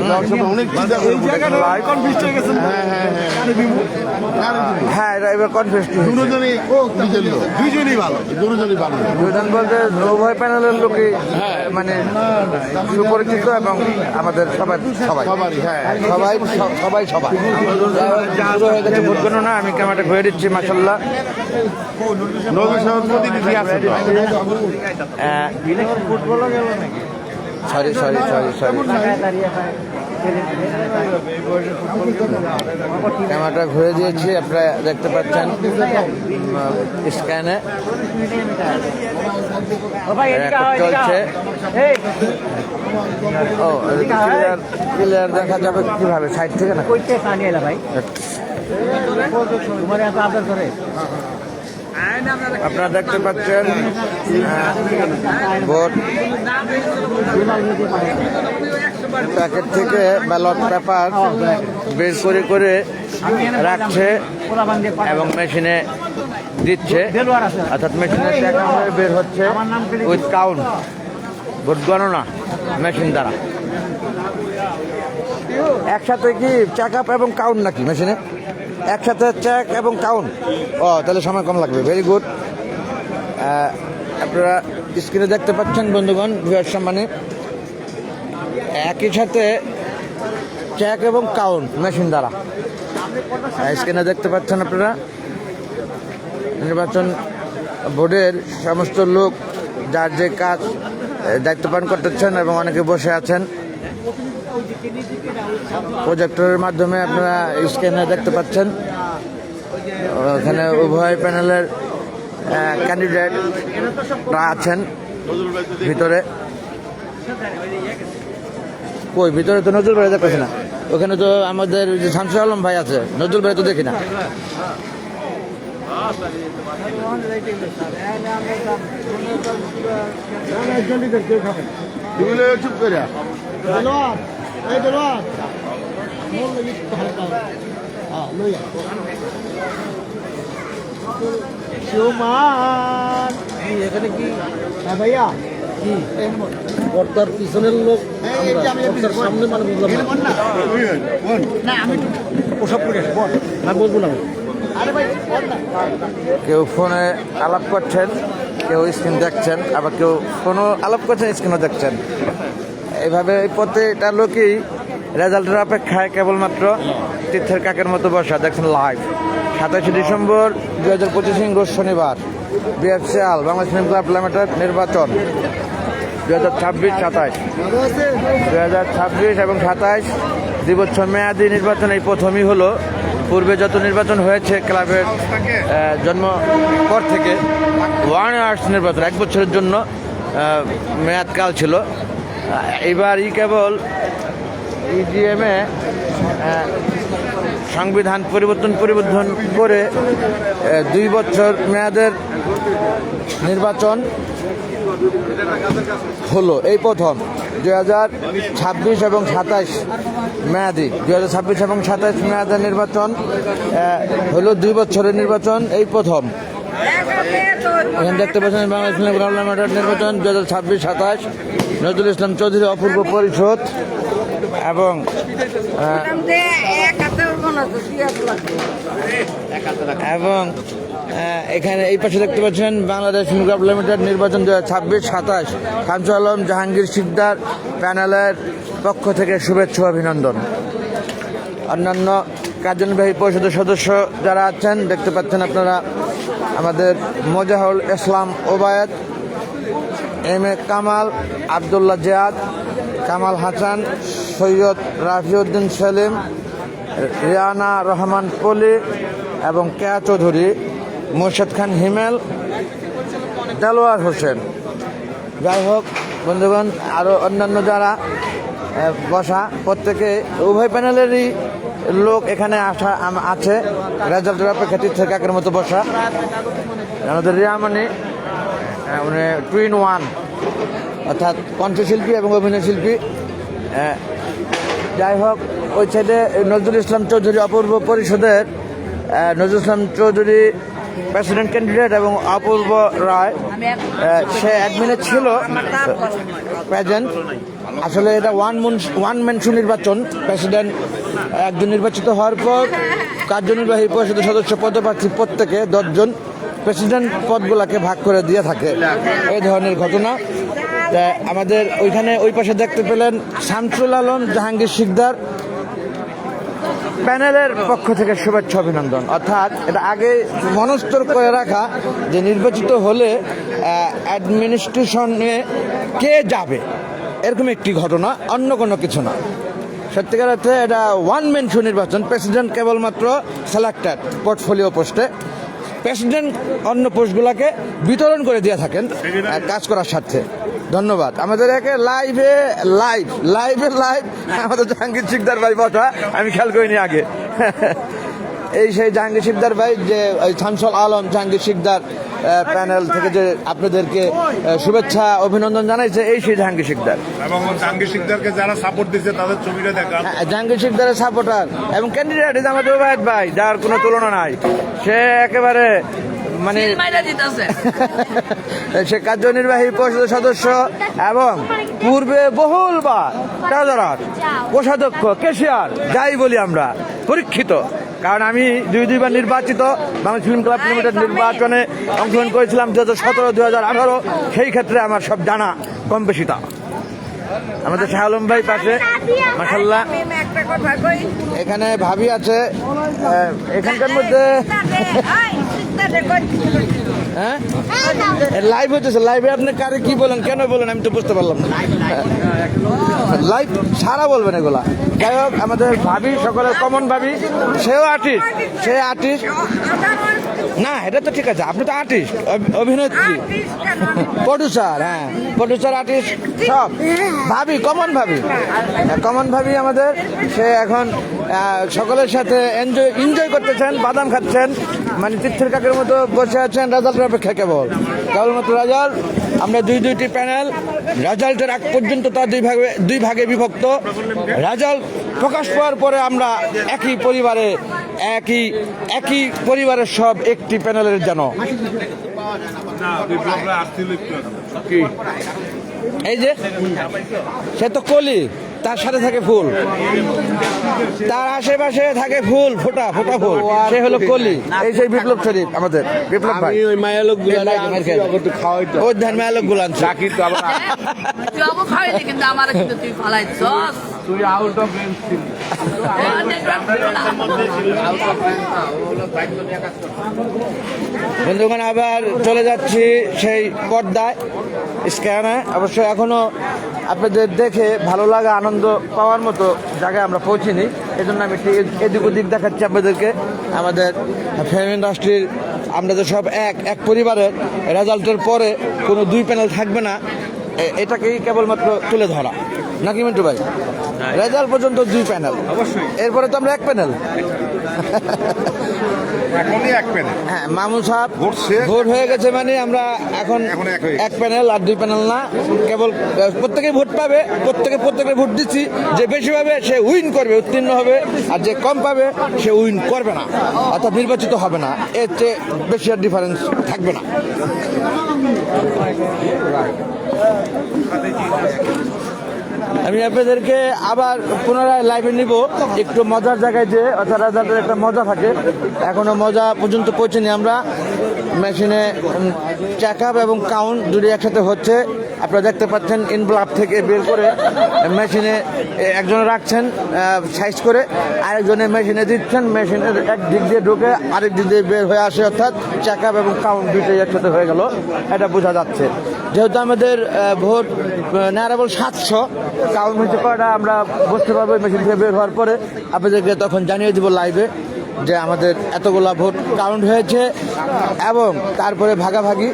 হ্যাঁ। হ্যাঁ হ্যাঁ হ্যাঁ এটা এবার কনফিউজ দুজনই দুজন ভালো। দুজনই ভালো। দুজন বলতে উভয় প্যানেলের লোকই মানে সুপরিচিত এবং আমাদের সবাই সবাই। হ্যাঁ। সবাই সবাই সবাই। হয়ে গেছে ভোট গণনা আমি ক্যামেরাটা ঘুরে দিচ্ছি মাসাল্লাহ নবী আছে তো? সরি সরি সরি সরি ক্যামেরাটা ঘুরে দিয়েছি আপনারা দেখতে পাচ্ছেন। স্ক্যানে। চলছে। ও ক্লিয়ার দেখা যাবে কীভাবে সাইড থেকে না? আপনারা দেখতে পাচ্ছেন ভোট প্যাকেট থেকে ব্যালট পেপার বের করে করে রাখছে এবং মেশিনে দিচ্ছে। অর্থাৎ মেশিনে বের হচ্ছে উইথ কাউন্ট ভোট গণনা মেশিন দ্বারা। একসাথে কি চেক আপ এবং কাউন্ট নাকি মেশিনে? একসাথে চেক এবং কাউন্ট ও, তাহলে সময় কম লাগবে। ভেরি গুড আপনারা স্ক্রিনে দেখতে পাচ্ছেন, বন্ধুগণ ভিউয়ার সম্মানে। একই সাথে চেক এবং কাউন্ট মেশিন দ্বারা। স্ক্রিনে দেখতে পাচ্ছেন আপনারা। নির্বাচন বোর্ডের সমস্ত লোক, যার যে কাজ দায়িত্ব পালন করতেছেন এবং অনেকে বসে আছেন। প্রজেক্টরের মাধ্যমে আপনারা স্ক্রিনে দেখতে পাচ্ছেন। ওখানে উভয় প্যানেলের ক্যান্ডিডেটরা আছেন ভিতরে। কই, ভিতরে তো নজরুল ভাই দেখতেছি না। ওখানে তো আমাদের যে শামসুল আলম ভাই আছে, নজরুল ভাই তো দেখি না। চুপ করে সুমান এখানে কি? হ্যাঁ ভাইয়া। কি? পর্দার পিছনের লোক সামনে মানে বুঝলাম না। ওসব করে না। বলব না। কেউ ফোনে আলাপ করছেন কেউ স্ক্রিন দেখছেন আবার কেউ ফোনও আলাপ করছেন স্ক্রিনও দেখছেন। এইভাবে এই প্রত্যেকটা লোকই রেজাল্টের অপেক্ষায় কেবলমাত্র তীর্থের কাকের মতো বসা, দেখছেন লাইভ সাতাশে ডিসেম্বর দু হাজার পঁচিশ রোজ শনিবার BFCL Bangladesh film club limited নির্বাচন দু হাজার ছাব্বিশ সাতাশ। দু হাজার ছাব্বিশ এবং সাতাশ দুই বছর মেয়াদি নির্বাচন এই প্রথমই হলো। পূর্বে যত নির্বাচন হয়েছে ক্লাবের জন্ম পর থেকে ওয়ান ইয়ার্স নির্বাচন, এক বছরের জন্য মেয়াদকাল ছিল। এবার ই কেবল ইডিএমে সংবিধান পরিবর্তন পরিবর্তন করে দুই বছর মেয়াদের নির্বাচন হলো। এই প্রথম, দুই হাজার ছাব্বিশ এবং সাতাশ মেয়াদি, দুই হাজার ছাব্বিশ এবং সাতাশ মেয়াদের নির্বাচন হলো দুই বছরের নির্বাচন। এই প্রথম এখানে দেখতে পাচ্ছেন বাংলাদেশ ফিল্ম পার্লামেন্টের নির্বাচন দু হাজার ছাব্বিশ সাতাশ। নজরুল ইসলাম চৌধুরী অপূর্ব পরিষদ এবং এবং এখানে এই পাশে দেখতে পাচ্ছেন বাংলাদেশ মুগাব লিমিটেড নির্বাচন দু হাজার ছাব্বিশ সাতাশ। শামসুল আলম, জাহাঙ্গীর সিকদার প্যানেলের পক্ষ থেকে শুভেচ্ছা অভিনন্দন। অন্যান্য কার্যনির্বাহী পরিষদের সদস্য যারা আছেন, দেখতে পাচ্ছেন আপনারা আমাদের মোজাহুল ইসলাম ওবায়দ, এম এ কামাল আবদুল্লাহ জিয়াদ, কামাল হাসান, সৈয়দ রাফিউদ্দিন সেলিম, রিয়ানা রহমান পলি এবং কেয়া চৌধুরী, মুর্শেদ খান হিমেল, দেলোয়ার হোসেন। যাই হোক, বন্ধুগণ আরও অন্যান্য যারা বসা, প্রত্যেকে উভয় প্যানেলেরই লোক এখানে আসা আছে। রেজাল্টের অপেক্ষা থেকে কাকের মতো বসা। আমাদের রিয়ামানি মানে মানে টুইন ওয়ান অর্থাৎ কণ্ঠশিল্পী এবং অভিনয় শিল্পী যাই হোক, ওই ছেলে নজরুল ইসলাম চৌধুরী অপূর্ব পরিষদের নজরুল ইসলাম চৌধুরী প্রেসিডেন্ট ক্যান্ডিডেট এবং অপূর্ব রায় সে অ্যাডমিনে ছিল। প্রেজেন্ট আসলে এটা ওয়ান মন ওয়ান ম্যান সুনির্বাচন প্রেসিডেন্ট একজন নির্বাচিত হওয়ার পর কার্যনির্বাহী পরিষদের সদস্য পদপ্রার্থী প্রত্যেকে দশজন প্রেসিডেন্ট পদগুলাকে ভাগ করে দিয়ে থাকে। এই ধরনের ঘটনা। আমাদের ওইখানে ওই পাশে দেখতে পেলেন শামসুল আলম, জাহাঙ্গীর শিকদার প্যানেলের পক্ষ থেকে শুভেচ্ছা, অভিনন্দন। অর্থাৎ এটা আগে মনস্তর করে রাখা যে নির্বাচিত হলে অ্যাডমিনিস্ট্রেশনে কে যাবে? এরকম একটি ঘটনা, অন্য কোনো কিছু না। সত্যিকার অর্থে এটা ওয়ান মেন সুনির্বাচন প্রেসিডেন্ট কেবলমাত্র সিলেক্টেড পোর্টফোলিও পোস্টে প্রেসিডেন্ট অন্য পোস্টগুলোকে বিতরণ করে দিয়ে থাকেন কাজ করার স্বার্থে। ধন্যবাদ। আমাদের একে লাইভে লাইভ লাইভে লাইভ আমাদের জাহাঙ্গীর শিকদার ভাই বসা আমি খেয়াল করিনি আগে। এই সেই জাহাঙ্গীর শিকদার ভাই যে ওই শামসুল আলম জাহাঙ্গীর শিকদার প্যানেল থেকে যে আপনাদেরকে শুভেচ্ছা অভিনন্দন জানাইছে এই সেই জাহাঙ্গীর শিকদার। এবং জাহাঙ্গীর শিকদারকে যারা সাপোর্ট দিচ্ছে তাদের ছবিটা দেখা। হ্যাঁ, জাহাঙ্গীর শিকদারের সাপোর্টার এবং ক্যান্ডিডেট আমাদের ওবায়দ ভাই যার কোনো তুলনা নাই। সে একেবারে মানে সে কার্যনির্বাহী পরিষদের সদস্য এবং পূর্বে বহুলবার ট্রেজারার কোষাধ্যক্ষ কেশিয়ার যাই বলি আমরা পরীক্ষিত। কারণ আমি দুই দুইবার নির্বাচিত বাংলা ফিল্ম ক্লাব লিমিটেড নির্বাচনে অংশগ্রহণ করেছিলাম দু হাজার সতেরো দু হাজার আঠারো সেই ক্ষেত্রে আমার সব জানা কম বেশি তা। আমাদের শাহ আলম ভাই পাশে মাসাল্লাহ একটা কথা এখানে ভাবি আছে এখানকার মধ্যে হ্যাঁ? লাইভ হচ্ছে লাইভে আপনি কারে কি বলেন কেন বলেন আমি তো বুঝতে পারলাম না। লাইভ সারা বলবেন এগুলা। যাই হোক আমাদের ভাবি সকলের কমন ভাবি সেও আর্টিস্ট সে আর্টিস্ট না এটা তো ঠিক আছে আপনি তো আর্টিস্ট অভিনেত্রী। প্রডিউসার হ্যাঁ প্রডিউসার আর্টিস্ট সব। ভাবি কমন ভাবি। কমন ভাবি আমাদের সে এখন সকলের সাথে এনজয় এনজয় করতেছেন বাদাম খাচ্ছেন। মানে তীর্থের কাকের মতো বসে আছেন রেজাল্টের অপেক্ষা কেবল। কেবলমাত্র রেজাল্ট আমরা দুই দুইটি প্যানেল রেজাল্টের আগ পর্যন্ত তার দুই ভাগে দুই ভাগে বিভক্ত। রেজাল্ট প্রকাশ পাওয়ার পরে আমরা একই পরিবারে একই একই পরিবারের সব একটি প্যানেলের যেন। এই যে সে তো কলি। তার সাথে থাকে ফুল। তার আশেপাশে থাকে ফুল ফোটা ফোটা ফুল। সে হলো কলি। এই সেই বিপ্লব শরীফ আমাদের। বিপ্লব ভাই। ওই মায়া লোক ওই ধ্যান মেয়ালক গুলান চাকরি তো আবার কিন্তু আমার কিন্তু তুই ফালাইছস তুই আউট অফ রেঞ্জ ছিলি। বন্ধুগণ আবার চলে যাচ্ছি সেই পর্দায় স্ক্যানে। অবশ্য এখনও আপনাদের দেখে ভালো লাগা আনন্দ পাওয়ার মতো জায়গায় আমরা পৌঁছিনি। এই জন্য আমি একটু এদিক ওদিক দেখাচ্ছি আপনাদেরকে। আমাদের ফিল্ম ইন্ডাস্ট্রির আমরা তো সব এক এক পরিবারের। রেজাল্টের পরে কোনো দুই প্যানেল থাকবে না। এটাকেই কেবলমাত্র তুলে ধরা। নাকি মিন্টু ভাই? রেজাল্ট পর্যন্ত দুই প্যানেল। অবশ্যই। এরপরে তো আমরা এক প্যানেল। এখনই এক হ্যাঁ মামুন সাহেব ভোট শেষ। ভোট হয়ে গেছে মানে আমরা এখন এক প্যানেল আর দুই প্যানেল না কেবল প্রত্যেকে ভোট পাবে প্রত্যেকে প্রত্যেকে ভোট দিচ্ছি। যে বেশি পাবে সে উইন করবে উত্তীর্ণ হবে। আর যে কম পাবে সে উইন করবে না অর্থাৎ নির্বাচিত হবে না। এর চেয়ে বেশি আর ডিফারেন্স থাকবে না। আমি আপনাদেরকে আবার পুনরায় লাইভে নিব। একটু মজার জায়গায় যে অর্থাৎ রেজাল্টের একটা মজা থাকে। এখনও মজা পর্যন্ত পৌঁছেনি আমরা। মেশিনে চেক আপ এবং কাউন্ট দুটি একসাথে হচ্ছে। আপনারা দেখতে পাচ্ছেন ইনব্লাব থেকে বের করে মেশিনে একজন রাখছেন সাইজ করে, আরেকজনে মেশিনে দিচ্ছেন। মেশিনের এক দিক দিয়ে ঢুকে আরেক দিক দিয়ে বের হয়ে আসে, অর্থাৎ চেক আপ এবং কাউন্ট দুটোই একসাথে হয়ে গেল। এটা বোঝা যাচ্ছে। যেহেতু আমাদের ভোট ন্যারাবল সাতশো কাউন্ট কয়টা আমরা বুঝতে পারব মেশিন থেকে বের হওয়ার পরে। আপনাদেরকে তখন জানিয়ে দিব লাইভে যে আমাদের এতগুলা ভোট কাউন্ট হয়েছে এবং তারপরে ভাগাভাগি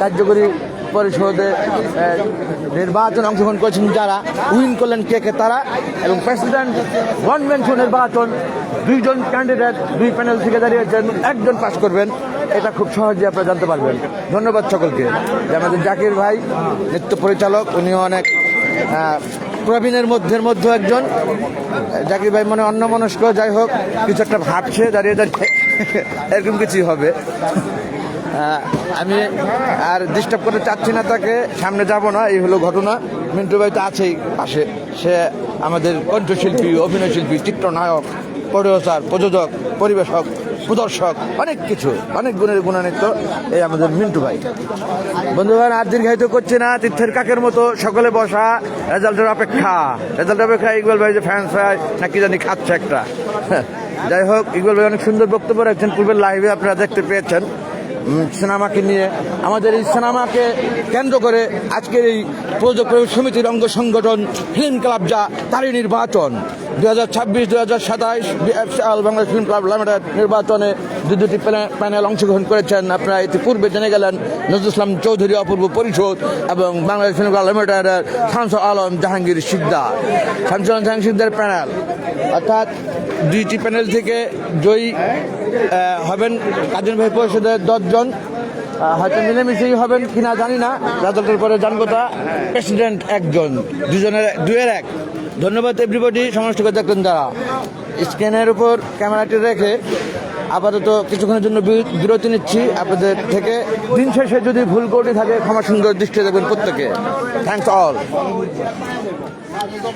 কার্যকরী পরিষদে নির্বাচন অংশগ্রহণ করেছেন যারা, উইন করলেন কে কে তারা এবং প্রেসিডেন্ট ওয়ান ম্যান নির্বাচন, দুইজন ক্যান্ডিডেট, দুই প্যানেল থেকে দাঁড়িয়েছেন একজন পাস করবেন। এটা খুব সহজে আপনারা জানতে পারবেন। ধন্যবাদ সকলকে। যে আমাদের জাকির ভাই, নৃত্য পরিচালক, উনিও অনেক প্রবীণের মধ্যের মধ্যে একজন। জাকির ভাই মনে অন্য মনস্ক যাই হোক, কিছু একটা ভাবছে, দাঁড়িয়ে দাঁড়িয়ে এরকম কিছুই হবে। আমি আর ডিস্টার্ব করতে চাচ্ছি না তাকে, সামনে যাব না, এই হলো ঘটনা। মিন্টু ভাই তো আছেই পাশে। সে আমাদের কণ্ঠশিল্পী অভিনয় শিল্পী চিত্রনায়ক প্রযোজক, পরিবেশক। প্রদর্শক অনেক কিছু, অনেক গুণের গুণান্বিত এই আমাদের মিন্টু ভাই। বন্ধুগণ, আর দীর্ঘায়িত করছে না, তীর্থের কাকের মতো সকলে বসা, রেজাল্টের অপেক্ষা। রেজাল্টের অপেক্ষা, ইকবাল ভাই যে ফ্যান ফ্যান না কি জানি খাচ্ছে একটা। যাই হোক, ইকবাল ভাই অনেক সুন্দর বক্তব্য রাখছেন, পূর্বের লাইভে আপনারা দেখতে পেয়েছেন। সিনেমাকে নিয়ে, আমাদের এই সিনেমাকে কেন্দ্র করে আজকের এই প্রযোজক সমিতির অঙ্গ সংগঠন ফিল্ম ক্লাব যা, তারই নির্বাচন। দু হাজার ছাব্বিশ দু হাজার সাতাইশ বিএফসিএল বাংলাদেশ ফিল্ম লিমিটেড নির্বাচনে দু দুটি প্যানে- প্যানেল অংশগ্রহণ করেছেন। আপনারা ইতিপূর্বে জেনে গেলেন, নজরুল ইসলাম চৌধুরী, অপূর্ব পরিষদ এবং বাংলাদেশ ফিল্ম ক্লাব লিমিটেডের শামসুল আলম জাহাঙ্গীর শিকদার। শামসুল আলম জাহাঙ্গীর প্যানেল। অর্থাৎ দুইটি প্যানেল থেকে জয়ী হবেন কাজিন ভাই পরিষদের দশজন। হয়তো মিলেমিশেই হবেন কিনা জানি না। রেজাল্টের পরে জানব তা। প্রেসিডেন্ট একজন, দুজনের দুয়ের এক। ধন্যবাদ এভরিবডি সমস্ত দেখলেন যারা স্ক্যানের উপর ক্যামেরাটি রেখে আপাতত কিছুক্ষণের জন্য বিরতি নিচ্ছি আপনাদের থেকে। দিন শেষে যদি ভুল করে থাকে, ক্ষমা সুন্দর দৃষ্টি দেবেন প্রত্যেকে। থ্যাংকস অল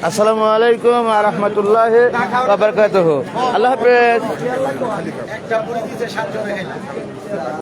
আসসালামু আলাইকুম আ রহমতুল্লাহ আল্লাহ হাফেজ।